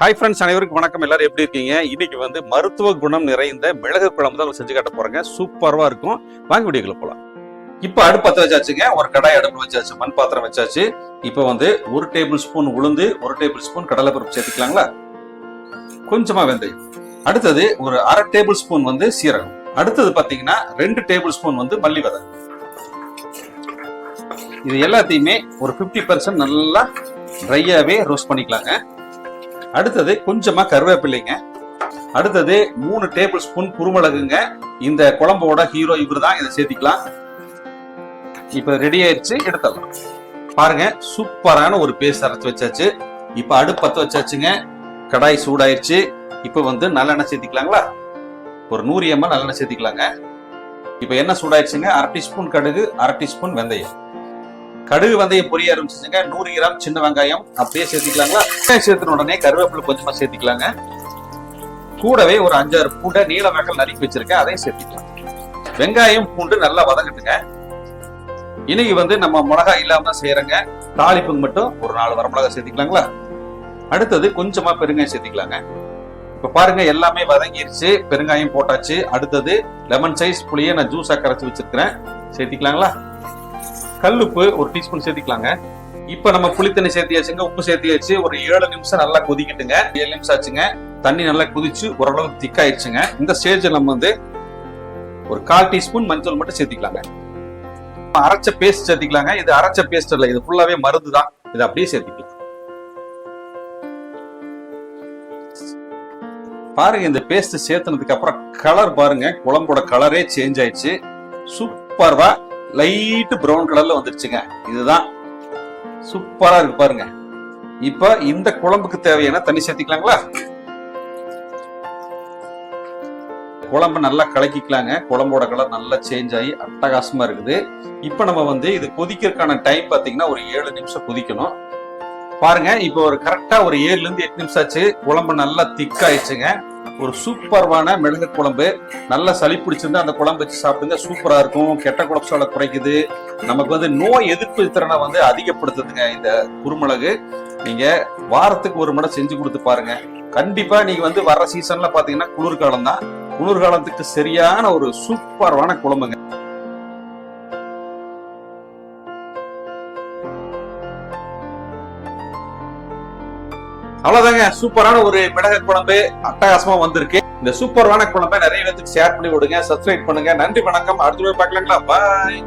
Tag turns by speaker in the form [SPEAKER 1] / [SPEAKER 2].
[SPEAKER 1] Hi friends அனைவருக்கும் வணக்கம். எல்லாரும் எப்படி இருக்கீங்க? இன்னைக்கு வந்து மருத்துவ குணம் நிறைந்த மிளகு குழம்பு தான் செஞ்சு காட்ட போறேங்க. சூப்பராக இருக்கும். வாங்க வீடியோக்குள்ள போகலாம் இப்போ அடுப்பு வச்சாச்சுங்க. ஒரு கடாய் அடுப்பு வச்சாச்சு மண் பாத்திரம் வச்சாச்சு. இப்போ வந்து ஒரு டேபிள் ஸ்பூன் உளுந்து ஒரு டேபிள் ஸ்பூன் கடலைப்பருப்பு சேர்த்துக்கலாங்களா? கொஞ்சமா வெந்தயம். அடுத்தது ஒரு அரை டேபிள் ஸ்பூன் வந்து சீரகம். அடுத்தது பார்த்தீங்கன்னா ரெண்டு டேபிள் ஸ்பூன் வந்து மல்லி விதை இது எல்லாத்தையுமே ஒரு 50% பர்சன்ட் நல்லா ட்ரையாகவே ரோஸ்ட் பண்ணிக்கலாங்க. அடுத்தது கொஞ்சமா கருவேப்பிள்ளைங்க. அடுத்தது மூணு டேபிள் ஸ்பூன் குருமிளகுங்க. இந்த குழம்போட ஹீரோ இவர் தான் இதை சேர்த்திக்கலாம். இப்ப ரெடி ஆயிடுச்சு. எடுத்துடலாம். பாருங்க சூப்பரான ஒரு பேஸ்ட் அரைச்சு வச்சாச்சு. இப்ப அடுப்பு பத்த வச்சாச்சுங்க. கடாய் சூடாயிருச்சு. இப்ப வந்து நல்லெண்ணெய் சேர்த்திக்கலாங்களா? ஒரு நூறு எம்எல் நல்லெண்ணெய் சேர்த்திக்கலாங்க. இப்ப என்ன சூடாயிருச்சுங்க? அரை டீஸ்பூன் கடுகு அரை டீஸ்பூன் வெந்தயம். கடுகு வெந்தயம் பொரிய ஆரம்பிச்சுங்க நூறு கிராம் சின்ன வெங்காயம். அப்படியே சேர்த்துக்கலாங்களா? வெங்காயம் சேர்த்துன உடனே கருவேப்பிலை கொஞ்சமா சேர்த்துக்கலாங்க. கூடவே ஒரு அஞ்சாறு பூண்டை நீல வகல் நறுக்கி வச்சிருக்கேன். அதையும் சேர்த்துக்கலாம். வெங்காயம் பூண்டு நல்லா வதங்கட்டுங்க. இன்னைக்கு வந்து நம்ம மிளகாய் இல்லாம செய்யறங்க தாளிப்புக்கு மட்டும் ஒரு நாலு வரமிளகாய் சேர்த்துக்கலாங்களா? அடுத்தது கொஞ்சமா பெருங்காயம் சேர்த்துக்கலாங்க. இப்ப பாருங்க எல்லாமே வதங்கிருச்சு. பெருங்காயம் போட்டாச்சு. அடுத்தது லெமன் சைஸ் புளியை நான் ஜூஸா கரைச்சு வச்சிருக்கிறேன். சேர்த்திக்கலாங்களா? கல்லுப்பு ஒரு டீஸ்பூன் சேர்த்திக்கலாங்க. இப்ப நம்ம புளித்தண்ணி சேர்த்தியாச்சுங்க உப்பு சேர்த்தியாச்சு. ஒரு ஏழு நிமிஷம் நல்லா கொதிக்கிட்டுங்க. ஏழு நிமிஷம் ஆச்சுங்க. தண்ணி நல்லா குதிச்சு ஓரளவு திக்காயிடுச்சுங்க இந்த ஸ்டேஜில் நம்ம வந்து ஒரு கால் டீஸ்பூன் மஞ்சள் மட்டும் சேர்த்திக்கலாங்க. அரைச்ச பேஸ்ட் சேர்த்திக்கலாங்க. இது அரைச்ச பேஸ்ட் இல்லை இது ஃபுல்லாவே மருந்து தான் இது அப்படியே சேர்த்திக்கலாம். பாருங்க இந்த பேஸ்ட் சேர்த்துனதுக்கு அப்புறம் கலர் பாருங்க. குழம்போட கலரே சேஞ்ச் ஆயிடுச்சு. சூப்பர்வா லைட் பிரவுன் கலர்ல வந்துருச்சுங்க. இதுதான் சூப்பரா இருக்கு பாருங்க. இப்ப இந்த குழம்புக்கு தேவையான தண்ணி சேர்த்திக்கலாங்களா? குழம்பு நல்லா கலக்கிக்கலாங்க. குழம்போட கலர் நல்லா சேஞ்ச் ஆகி அட்டகாசமா இருக்குது. இப்ப நம்ம வந்து இது கொதிக்கிறதுக்கான டைம் பாத்தீங்கன்னா ஒரு ஏழு நிமிஷம் கொதிக்கணும். பாருங்க இப்போ ஒரு கரெக்டா ஒரு ஏழுல இருந்து எட்டு நிமிஷம் ஆச்சு. குழம்பு நல்லா திக் ஆயிடுச்சுங்க. ஒரு சூப்பர்வான மிளகு குழம்பு. நல்லா சளி பிடிச்சிருந்தா அந்த குழம்பு வச்சு சாப்பிடுங்க. சூப்பரா இருக்கும். கெட்ட கொலஸ்ட்ரால குறைக்குது. நமக்கு வந்து நோய் எதிர்ப்பு திறனை வந்து அதிகப்படுத்துதுங்க இந்த குருமிளகு. நீங்க வாரத்துக்கு ஒரு முறை செஞ்சு கொடுத்து பாருங்க. கண்டிப்பா நீங்க வந்து வர்ற சீசன்ல பாத்தீங்கன்னா குளிர்காலம் தான். குளிர்காலத்துக்கு சரியான ஒரு சூப்பர்வான குழம்புங்க. அவ்வளவுதாங்க. சூப்பரான ஒரு மிளகு குழம்பு அட்டகாசமா வந்திருக்கு. இந்த சூப்பரான குழம்பை நிறைய பேருக்கு ஷேர் பண்ணி விடுங்க சப்ஸ்கிரைப் பண்ணுங்க. நன்றி வணக்கம். அடுத்த போய் பார்க்கலாங்களா? பாய்